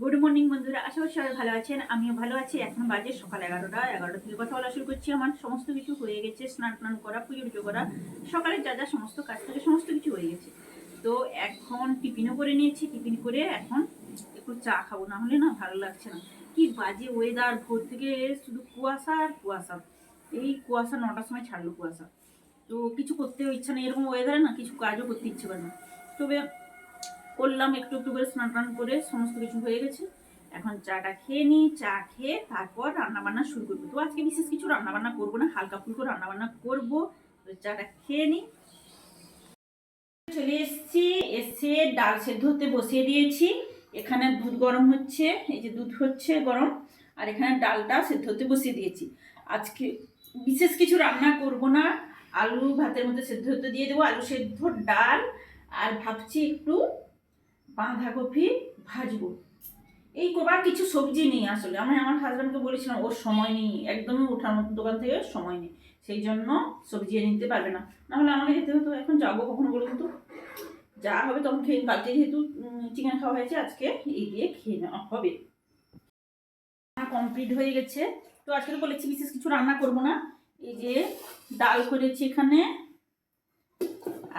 Good morning বন্ধুরা। আশা করি সবাই ভালো আছেন। আমিও ভালো আছি। এখন বাজে সকাল এগারোটা। এগারোটা থেকে কথা বলা শুরু করছি। আমার সমস্ত কিছু হয়ে গেছে। স্নান টান করা, পুজো টুজো করা সকালে যা যা সমস্ত কাজ থাকে, সমস্ত কিছু হয়ে গেছে। তো এখন টিফিনও করে নিয়েছি। টিফিন করে এখন একটু চা খাব। না হলে না ভালো লাগছে না। কি বাজে ওয়েদার ভোর থেকে শুধু কুয়াশা আর কুয়াশা। এই কুয়াশা নটার সময় ছাড়লো কুয়াশা। তো কিছু করতেও ইচ্ছা নেই। এরকম ওয়েদারে না কিছু কাজও করতে ইচ্ছে করে না। তবে করলাম, একটু একটু করে স্নান টান করে সমস্ত কিছু হয়ে গেছে। এখন চাটা খেয়ে নিই, চা খেয়ে তারপর রান্না বান্না শুরু করব। তো আজকে বিশেষ কিছু রান্না বান্না করব না, হালকা ফুলকো রান্না বান্না করব। তো চাটা খেয়ে নিই। চলে এসেছি, এসে ডাল সেদ্ধ হতে বসিয়ে দিয়েছি। এখানে দুধ গরম হচ্ছে, এই যে দুধ হচ্ছে গরম, আর এখানে ডালটা সেদ্ধ হতে বসিয়ে দিয়েছি। আজকে বিশেষ কিছু রান্না করব না, আলু ভাতের মধ্যে সেদ্ধ হতে দিয়ে দেবো। আলু সেদ্ধ, ডাল, আর ভাবছি একটু বাঁধাকপি ভাজবো। এই করবার কিছু সবজি নেই আসলে। আমি আমার হাজব্যান্ডকে বলেছিলাম, ওর সময় নেই। একদমই ওঠার মতো দোকান থেকে সময় নেই। সেই জন্য সবজি এনে নিতে পারবে না। নাহলে আমাকে যেতে হতো। এখন যাব কখনো বলুন তো? যা হবে তখন খেয়ে কালকে যেহেতু চিকেন খাওয়া হয়েছে, আজকে এই দিয়ে খেয়ে নেওয়া হবে। কমপ্লিট হয়ে গেছে। তো আজকে তো বলেছি, বিশেষ কিছু রান্না করব না। এই যে ডাল করেছি এখানে।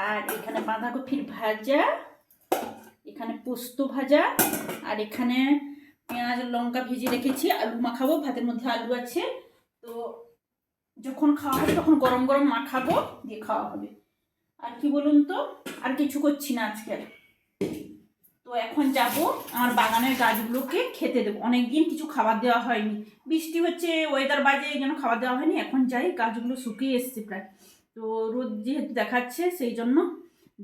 আর এখানে বাঁধাকপির ভাজা। এখানে পোস্ত ভাজা, আর এখানে পেঁয়াজ, লঙ্কা ভেজে রেখেছি, আলু মাখাবো, ভাতের মধ্যে আলু আছে। তো যখন খাওয়া হবে, তখন গরম গরম মাখাবো, দিয়ে খাওয়া হবে। আর কি বলুন তো, আর কিছু করছি না আজকে। তো এখন যাব, আমার বাগানের গাছগুলোকে খেতে দেবো। অনেকদিন কিছু খাবার দেওয়া হয়নি। বৃষ্টি হচ্ছে ওয়েদার বাজে জন্য খাবার দেওয়া হয়নি। এখন যাই, গাছগুলো শুকিয়ে এসছে প্রায়। তো রোদ যেহেতু দেখাচ্ছে, সেই জন্য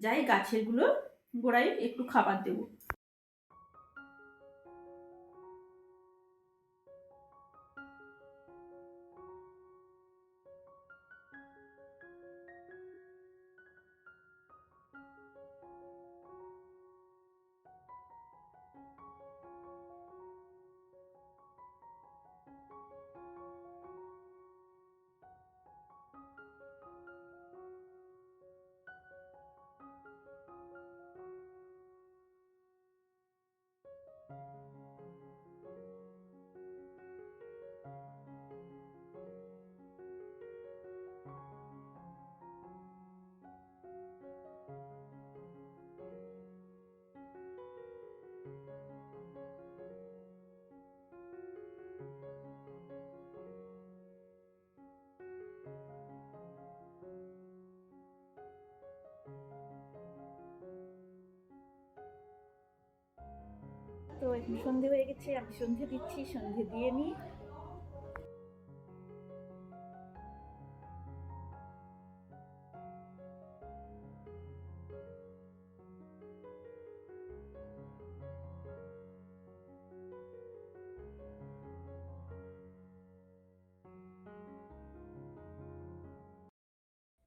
যাই গাছেরগুলো গোড়ায় একটু খাবার দেবো। এখন সন্ধে হয়ে গেছে, আমি সন্ধে দিচ্ছি, সন্ধে দিয়ে নিই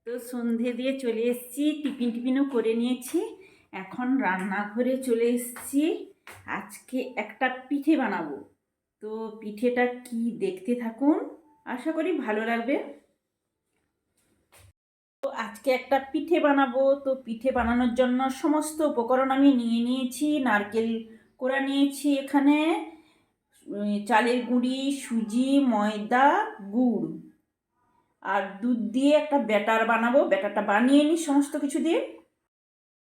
তো সন্ধে দিয়ে চলে এসেছি, টিফিন টিফিনও করে নিয়েছি। এখন রান্নাঘরে চলে এসেছি। আজকে একটা পিঠে বানাবো। তো পিঠেটা কি দেখতে থাকুন, আশা করি ভালো লাগবে। তো আজকে একটা পিঠে বানাবো। তো পিঠে বানানোর জন্য সমস্ত উপকরণ আমি নিয়ে নিয়েছি, নারকেল কোড়া নিয়েছি এখানে চালের গুঁড়ি, সুজি, ময়দা, গুড়। আর দুধ দিয়ে একটা ব্যাটার বানাবো, ব্যাটারটা বানিয়ে নিই সমস্ত কিছু দিয়ে।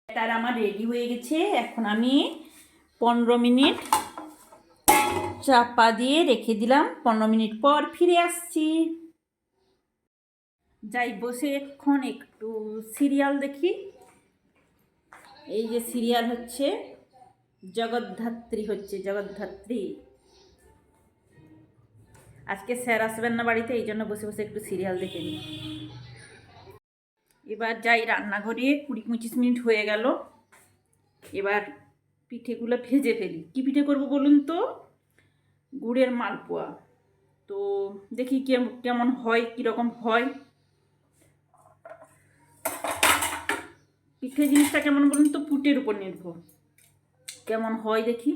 ব্যাটার আমার রেডি হয়ে গেছে, এখন আমি পনেরো মিনিট চাপা দিয়ে রেখে দিলাম। পনেরো মিনিট পর ফিরে আসছি। যাই, বসে এখন একটু সিরিয়াল দেখি। এই যে সিরিয়াল হচ্ছে, জগদ্ধাত্রী হচ্ছে, জগদ্ধাত্রী। আজকে স্যার আসবেন না বাড়িতে, এই জন্য বসে বসে একটু সিরিয়াল দেখে নিই। এবার যাই, রান্নাঘরে কুড়ি পঁচিশ মিনিট হয়ে গেল। এবার পিঠেগুলো ভেজে ফেলি। কী পিঠে করব বলুন তো? গুড়ের মালপোয়া। তো দেখি কেমন হয়, কীরকম হয়। পিঠে জিনিসটা কেমন বলুন তো? পুটের উপর নির্ভর। কেমন হয় দেখি।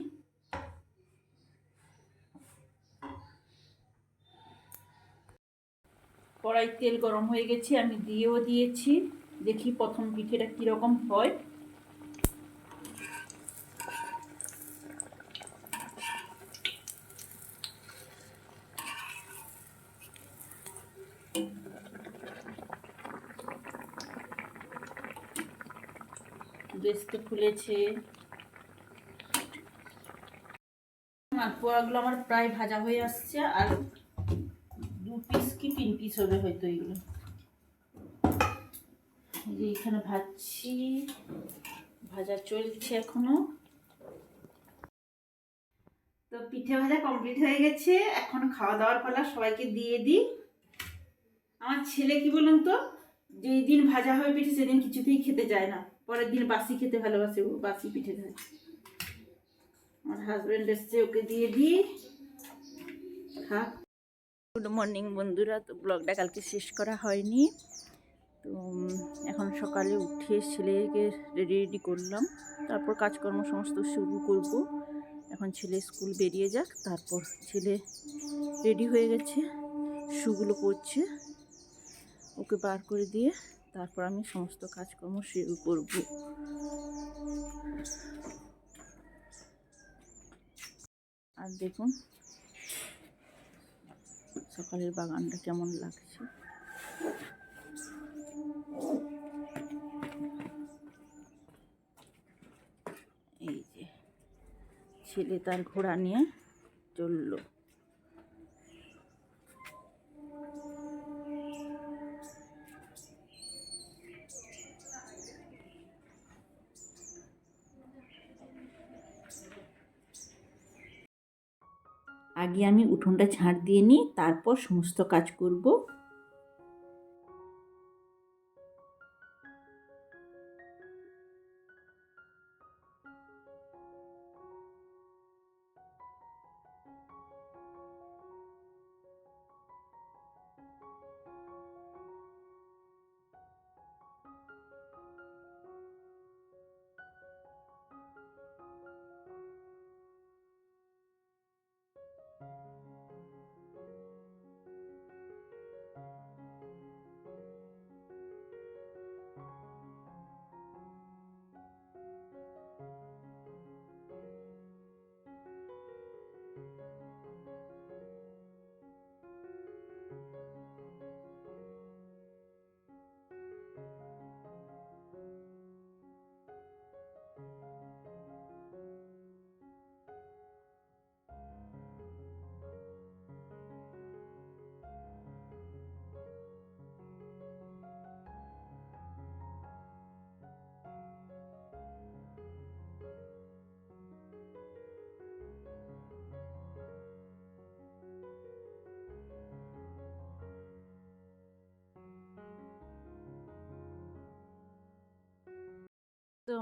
কড়াই তেল গরম হয়ে গেছে, আমি দিয়েও দিয়েছি। দেখি প্রথম পিঠেটা কীরকম হয়। ড্রেস তো খুলেছে। আর পোয়াগুলো আমার প্রায় ভাজা হয়ে আসছে, আর দু পিস কি তিন পিস হবে হয়তো এগুলো। এই যে এখানে ভাজছি, ভাজা চলছে এখনও। তো পিঠে ভাজা কমপ্লিট হয়ে গেছে, এখন খাওয়া দাওয়ার পালা সবাইকে দিয়ে দিই। আমার ছেলে কি বলুন তো, যেই দিন ভাজা হয়ে পিঠে সেদিন কিছুতেই খেতে চায় না। পরের দিন বাসি খেতে ভালোবাসে ও, বাসি পিঠে খায়। আমার হাজব্যান্ড এসছে, ওকে দিয়ে দিই। থাক গুড মর্নিং বন্ধুরা, তো ব্লগটা কালকে শেষ করা হয়নি। তো এখন সকালে উঠে ছেলেকে রেডি রেডি করলাম। তারপর কাজকর্ম সমস্ত শুরু করব। এখন ছেলে স্কুল বেরিয়ে যাক, তারপর ছেলে রেডি হয়ে গেছে শুগুলো পড়ছে ওকে বার করে দিয়ে তারপর আমি সমস্ত কাজকর্ম শুরু করব। আর দেখুন, সকালের বাগানটা কেমন লাগছে। এই যে ছেলে তার ঘোড়া নিয়ে চলল। আগে আমি উঠোনটা ছাড় দিয়ে নিই তারপর সমস্ত কাজ করব।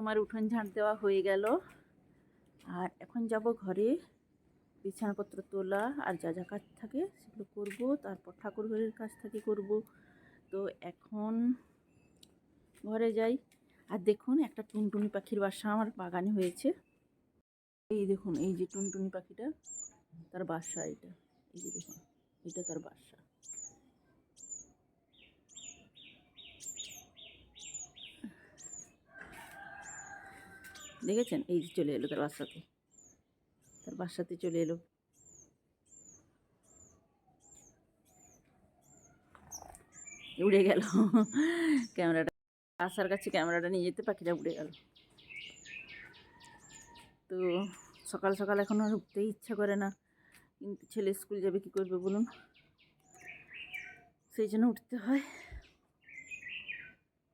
আমার উঠোন ঝাঁট দেওয়া হয়ে গেল। আর এখন যাব ঘরে। বিছানাপত্র তোলা আর যা যা কাজ থাকে সেগুলো করব। তারপর ঠাকুর ঘরের কাজ থাকে করব। তো এখন ঘরে যাই। আর দেখুন, একটা টুনটুনি পাখির বাসা আমার বাগানে হয়েছে। এই দেখুন, এই যে টুনটুনি পাখিটা, তার বাসা এটা। এই যে দেখুন, এটা তার বাসা। দেখেছেন? এই যে চলে এলো তার বাসাতে। তার বাসাতে চলে এলো। উড়ে গেল। ক্যামেরাটা আসার কাছে ক্যামেরাটা নিয়ে যেতে পাখিটা উড়ে গেল। তো সকাল সকাল এখন আর উঠতেই ইচ্ছা করে না। কিন্তু ছেলে স্কুল যাবে কি করবে বলুন? সেই জন্য উঠতে হয়।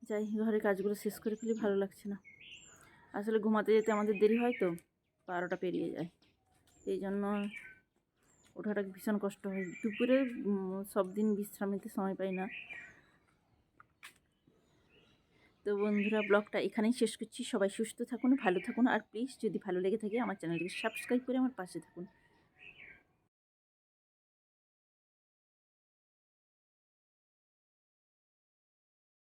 যাই ঘরের কাজগুলো শেষ করে ফেলি, ভালো লাগছে না। আসলে ঘুমাতে যেতে আমাদের দেরি হয় তো, বারোটা পেরিয়ে যায়। এই জন্য ওঠাটা ভীষণ কষ্ট হয়। দুপুরে সব দিন বিশ্রাম নিতে সময় পাই না। তো বন্ধুরা, ব্লগটা এখানেই শেষ করছি। সবাই সুস্থ থাকুন, ভালো থাকুন, আর প্লিজ যদি ভালো লেগে থাকে, আমার চ্যানেলটিকে সাবস্ক্রাইব করে আমার পাশে থাকুন।